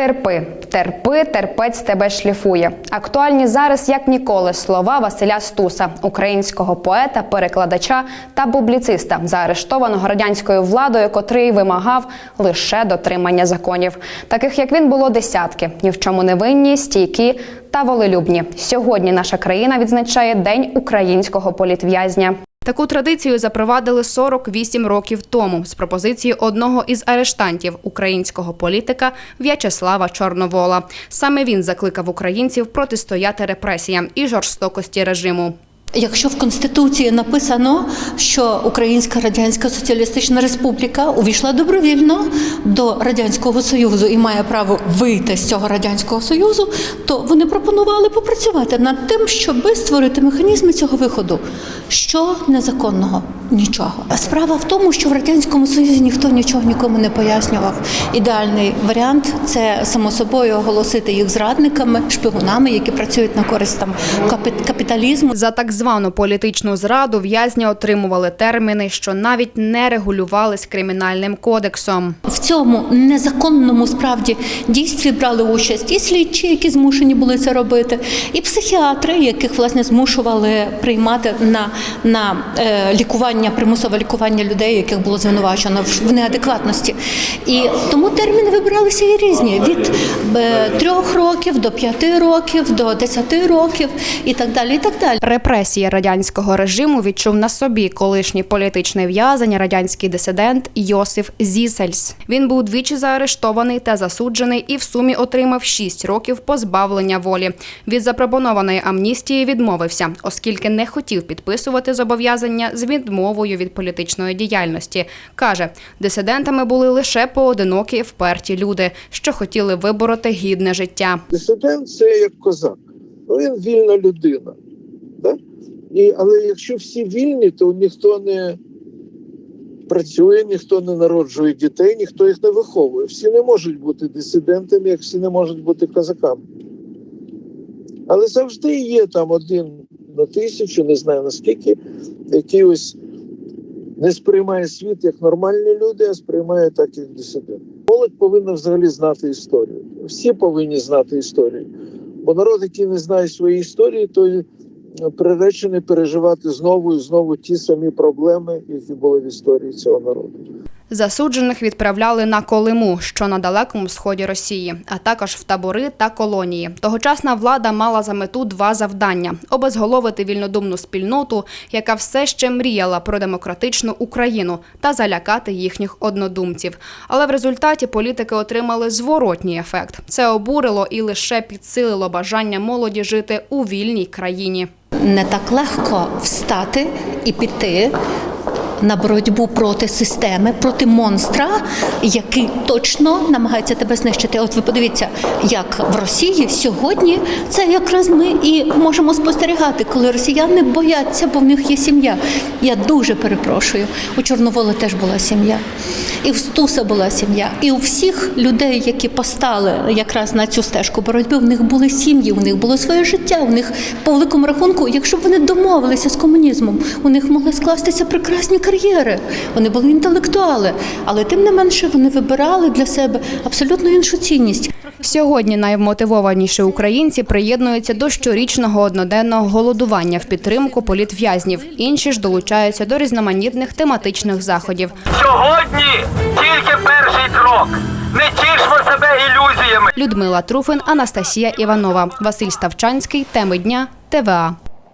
Терпи, терпи, терпець тебе шліфує. Актуальні зараз як ніколи слова Василя Стуса, українського поета, перекладача та публіциста, заарештованого радянською владою, котрий вимагав лише дотримання законів. Таких як він було десятки, ні в чому не винні, стійкі та волелюбні. Сьогодні наша країна відзначає День українського політв'язня. Таку традицію запровадили 48 років тому з пропозиції одного із арештантів українського політика В'ячеслава Чорновола. Саме він закликав українців протистояти репресіям і жорстокості режиму. Якщо в Конституції написано, що Українська Радянська Соціалістична Республіка увійшла добровільно до Радянського Союзу і має право вийти з цього Радянського Союзу, то вони пропонували попрацювати над тим, щоб створити механізми цього виходу. Що незаконного? Нічого. А Справа в тому, що в Радянському Союзі ніхто нічого нікому не пояснював. Ідеальний варіант це само собою оголосити їх зрадниками, шпигунами, які працюють на користь там капі- капіталізму. За так звану політичну зраду в'язні отримували терміни, що навіть не регулювались кримінальним кодексом. В цьому незаконному справді дійстві брали участь і слідчі, які змушені були це робити, і психіатри, яких власне змушували приймати на, на е, лікування, примусове лікування людей, яких було звинувачено в, неадекватності. І тому терміни вибиралися і різні: від е, трьох років до п'яти років, до десяти років і так далі. І так далі. Репресії радянського режиму відчув на собі колишній політичний в'язень, радянський дисидент Йосиф Зісельс. Він був двічі заарештований та засуджений і в сумі отримав 6 років позбавлення волі. Від запропонованої амністії відмовився, оскільки не хотів підписувати зобов'язання з відмовою від політичної діяльності. каже, дисидентами були лише поодинокі вперті люди, що хотіли вибороти гідне життя. Дисидент це як козак. Ну, він вільна людина. Да? І, але якщо всі вільні, то ніхто не працює, ніхто не народжує дітей, ніхто їх не виховує. Всі не можуть бути дисидентами, як всі не можуть бути козаками. Але завжди є там один на тисячу, не знаю наскільки, який ось не сприймає світ як нормальні люди, а сприймає так, як дисидент. Молодь повинна взагалі знати історію. Всі повинні знати історію. Бо народ, який не знає своєї історії, той приречений переживати знову і знову ті самі проблеми, які були в історії цього народу. Засуджених відправляли на Колиму, що на далекому сході Росії, а також в табори та колонії. Тогочасна влада мала за мету два завдання: обезголовити вільнодумну спільноту, яка все ще мріяла про демократичну Україну, та залякати їхніх однодумців. Але в результаті політики отримали зворотній ефект. Це обурило і лише підсилило бажання молоді жити у вільній країні. не так легко встати і піти на боротьбу проти системи, проти монстра, який точно намагається тебе знищити. От ви подивіться, як в Росії сьогодні це якраз ми і можемо спостерігати, коли росіяни бояться, бо в них є сім'я. Я дуже перепрошую. У Чорновола теж була сім'я, і в Стуса була сім'я, і у всіх людей, які постали якраз на цю стежку боротьби, в них були сім'ї, у них було своє життя. У них по великому рахунку, якщо б вони домовилися з комунізмом, у них могли скластися прекрасні кар'єри. Вони були інтелектуали, але тим не менше вони вибирали для себе абсолютно іншу цінність. Сьогодні найвмотивованіші українці приєднуються до щорічного одноденного голодування в підтримку політв'язнів. Інші ж долучаються до різноманітних тематичних заходів. Сьогодні тільки перший крок. Не тішмо себе ілюзіями. Людмила Труфин, Анастасія Іванова, Василь Ставчанський. Теми дня ТВА.